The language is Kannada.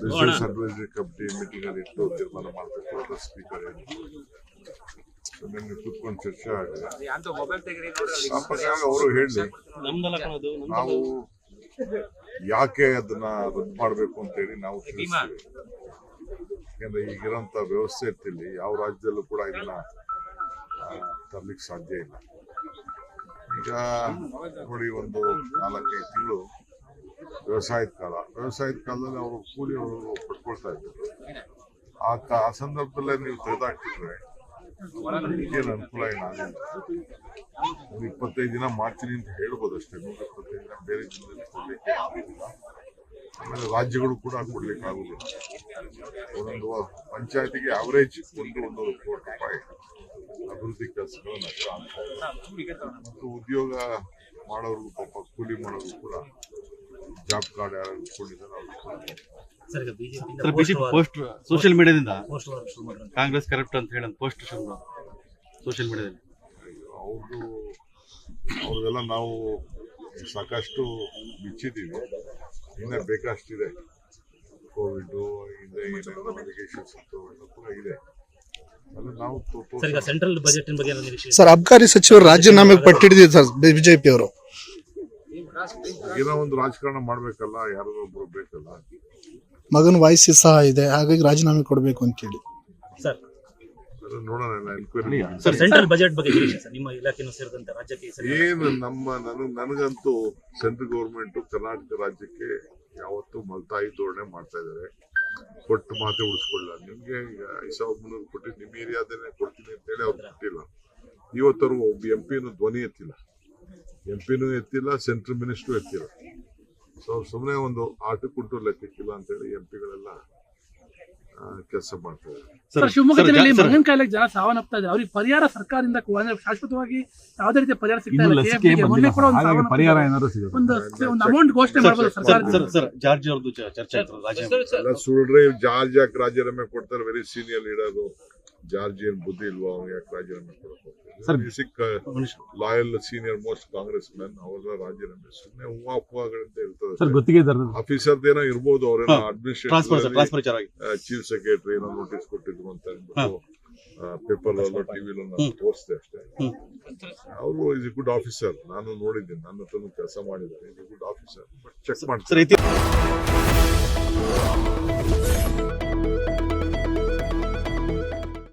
ಬಿಸಿನೆಸ್ ಅಡ್ವೈಸರಿ ಕಮಿಟಿ ಮೀಟಿಂಗ್ ಅಲ್ಲಿ ಇಟ್ಟು ತೀರ್ಮಾನ ಮಾಡಬೇಕು ಅಂತ ಸ್ಪೀಕರ್ ನಿಮ್ಗೆ ಕೂತ್ಕೊಂಡು ಚರ್ಚೆ ಆಗಿದೆ. ಅವರು ಹೇಳಿ. ನಾವು ಯಾಕೆ ಅದನ್ನ ರದ್ದು ಮಾಡಬೇಕು ಅಂತ ಹೇಳಿ ನಾವು ತಿಳಿಸ್ತೀವಿ. ಯಾಕಂದ್ರೆ ಈಗಿರೋಂಥ ವ್ಯವಸ್ಥೆ ಇರ್ತಿಲ್ಲಿ ಯಾವ ರಾಜ್ಯದಲ್ಲೂ ಕೂಡ ಇದನ್ನ ತರ್ಲಿಕ್ಕೆ ಸಾಧ್ಯ ಇಲ್ಲ. ಈಗ ನೋಡಿ ಒಂದು ನಾಲ್ಕೈದು ತಿಂಗಳು ವ್ಯವಸಾಯದ ಕಾಲ. ವ್ಯವಸಾಯದ ಕಾಲದಲ್ಲಿ ಅವರು ಕೂಲಿ ಅವರು ಪಡ್ಕೊಳ್ತಾ ಇದ್ರು. ಆ ಆ ಸಂದರ್ಭದಲ್ಲೇ ನೀವು ತೆಗೆದಾಕ್ತಿದ್ರೆ ಏನು ಅನುಕೂಲ ಏನಾಗಲಿಲ್ಲ ಒಂದು ಇಪ್ಪತ್ತೈದು ದಿನ ಮಾಡ್ತೀನಿ ಅಂತ ಹೇಳ್ಬೋದು ಅಷ್ಟೇ. ನೂರ ಇಪ್ಪತ್ತೈದು ದಿನ ಬೇರೆ ದಿನದಲ್ಲಿ ಕೊಡ್ಲಿಕ್ಕೆ ಆಗೋದಿಲ್ಲ. ಆಮೇಲೆ ರಾಜ್ಯಗಳು ಕೂಡ ಕೊಡ್ಲಿಕ್ಕೆ ಆಗೋದಿಲ್ಲ. ಒಂದೊಂದು ಪಂಚಾಯತಿಗೆ ಅವರೇಜ್ ಒಂದು ಒಂದೂವರೆ ಕೋಟಿ ರೂಪಾಯಿ. ಅಭಿವೃದ್ಧಿ ಕೆಲಸಗಳನ್ನ ಆಗ್ತಾ ಇದೆ. ಮತ್ತು ಉದ್ಯೋಗ ಮಾಡೋರು ಪಾಪ ಕೂಲಿ ಮಾಡೋರ್ಗು ಕೂಡ ಜಾಬ್ ಕಾರ್ಡ್ ಯಾರು ಇಟ್ಕೊಂಡಿದ್ದಾರೆ ಅವ್ರಿಗೆ ಕೂಡ ಸರ್ ಬಿಜೆಪಿ ಪೋಸ್ಟ್ ಸೋಷಿಯಲ್ ಮೀಡಿಯಾದಿಂದ ಕಾಂಗ್ರೆಸ್ ಕರೆಕ್ಟ್ ಅಂತ ಹೇಳಿ ಪೋಸ್ಟ್ ಶುರು ಸೋಷಿಯಲ್ ಮೀಡಿಯಾದಲ್ಲಿ ಅವ್ರದ್ದು ಅವ್ರದೆಲ್ಲ ನಾವು ಸಾಕಷ್ಟು ಬಿಚ್ಚಿದ್ದೀವಿ. ಇನ್ನೂ ಬೇಕಷ್ಟಿದೆ. ಕೋವಿಡ್ ಹಿಂದೆ ಏನೇನು ಅಲಿಗೇಷನ್ಸ್ ಇತ್ತು ಎಲ್ಲ ಕೂಡ ಇದೆ. ಸರ್ ಈಗ ಸೆಂಟ್ರಲ್ ಬಜೆಟ್ ಬಗ್ಗೆ ಏನೋ ನಿರೀಕ್ಷೆ ಸರ್ ಅಬ್ಕಾರಿ ಸಚಿವರು ರಾಜೀನಾಮೆ ಪಟ್ಟಿಡಿದ್ರು ಸರ್ ಬಿಜೆಪಿ ಅವರು. ಏನೋ ಒಂದು ರಾಜಕಾರಣ ಮಾಡ್ಬೇಕಲ್ಲ ಯಾರೋ ಒಬ್ರು ಬೇಕಲ್ಲ ಮಗನ ವಾಯ್ಸಿ ಸಹ ಇದೆ ಹಾಗಾಗಿ ರಾಜೀನಾಮೆ ಕೊಡಬೇಕು ಅಂತ ಹೇಳಿ. ಸರ್. ಅದನ್ನ ನೋಡೋಣ ಎನ್ಕ್ವೈರಿ ಸರ್. ಸೆಂಟ್ರಲ್ ಬಜೆಟ್ ಬಗ್ಗೆ ನಿರೀಕ್ಷೆ ಸರ್ ನಿಮ್ಮ ಇಲಾಖೆನೂ ಸೇರಿದಂತೆ ರಾಜ್ಯಕ್ಕೆ ಸರಿ ಏನು ನಮ್ಮ ನನಗ್ ನನಗಂತೂ ಸೆಂಟ್ರಲ್ ಗೌರ್ಮೆಂಟ್ ಕರ್ನಾಟಕ ರಾಜ್ಯಕ್ಕೆ ಯಾವತ್ತೂ ಮಲ್ತಾಯಿ ಧೋರಣೆ ಮಾಡ್ತಾ ಇದ್ದಾರೆ. ಕೊಟ್ಟು ಮಾತೆ ಉಳಿಸ್ಕೊಳ್ಳ ನಿಮ್ಗೆ ಈಗ ಐದು ಸಾವಿರದ ಮುನ್ನೂರು ಕೊಟ್ಟು ನಿಮ್ಮ ಏರಿಯಾದಲ್ಲೇ ಕೊಡ್ತೀನಿ ಅಂತ ಹೇಳಿ ಅವ್ರು ಕೊಟ್ಟಿಲ್ಲ. ಇವತ್ತರು ಒಬ್ಬ ಎಂ ಪಿನೂ ಧ್ವನಿ ಎತ್ತಿಲ್ಲ. ಎಂ ಪಿನೂ ಎತ್ತಿಲ್ಲ ಸೆಂಟ್ರಲ್ ಮಿನಿಸ್ಟ್ರು ಎತ್ತಿಲ್ಲ. ಸೊ ಸುಮ್ಮನೆ ಒಂದು ಆಟಕ್ಕುಂಟು ಲೆಕ್ಕಕ್ಕಿಲ್ಲ ಅಂತೇಳಿ ಎಂ ಪಿಗಳೆಲ್ಲ ಕೆಲಸ ಮಾಡ್ತಾ ಇದ್ದಾರೆ. ಸರ್ ಶಿವಮೊಗ್ಗ ಜಿಲ್ಲೆಯಲ್ಲಿ ಮಗನ ಕಾಯಿಲೆಗೆ ಜನ ಸಾವನ್ನಪ್ತಾ ಇದ್ದಾರೆ. ಅವ್ರಿಗೆ ಪರಿಹಾರ ಸರ್ಕಾರದಿಂದ ಅಂದ್ರೆ ಶಾಶ್ವತವಾಗಿ ಯಾವುದೇ ರೀತಿಯ ಪರಿಹಾರ ಸಿಗ್ತಾ ಇಲ್ಲ. ಪರಿಹಾರ ಏನಾದ್ರು ಸಿಗುತ್ತೆ. ಒಂದು ಒಂದು ಅಮೌಂಟ್ ಘೋಷಣೆ ಮಾಡಬಹುದು ಸರ್ಕಾರ. ಸರ್ ಸರ್ ಜಾರ್ಜ್ ಅವ್ರದ್ದು ಚರ್ಚೆ ಆಯ್ತು ಜಾರ್ಜ್ ಯಾಕೆ ರಾಜೀನಾಮೆ ಕೊಡ್ತಾರೆ ವೆರಿ ಸೀನಿಯರ್ ಲೀಡರ್ ಜಾರ್ಜ್ ಏನ್ ಬುದ್ಧಿ ಇಲ್ವಾ ಅವ್ನು ಯಾಕೆ ರಾಜೀನಾಮೆ ಸರ್, ಕೊಡಬೇಕು loyal senior most Congress man ಅವರ ರಾಜೀನಾಮೆ. ಸುಮ್ಮನೆ ಹೂವಾ ಸರ್ ಇರ್ತದೆ ಆಫೀಸರ್ ಏನೋ ಇರ್ಬೋದು ಅವರೆಲ್ಲ ಅಡ್ಮಿನಿಸ್ಟ್ರೇಷನ್ ಚೀಫ್ ಸೆಕ್ರೆಟರಿ ಏನೋ ನೋಟಿಸ್ ಕೊಟ್ಟಿದ್ರು ಅಂತ ಅಂದ್ಬಿಟ್ಟು ಪೇಪರ್ ಅಲ್ಲೋ ಟಿವಿ ನಾನು ತೋರಿಸ್ದೆ ಅಷ್ಟೇ. ಅವರು ಇಸ್ ಎ ಗುಡ್ ಆಫೀಸರ್ ನಾನು ನೋಡಿದ್ದೀನಿ. ನನ್ನ ಹತ್ರ ಕೆಲಸ ಮಾಡಿದ್ದಾರೆ. Is good officer but check ಮಾಡ್ತಾರೆ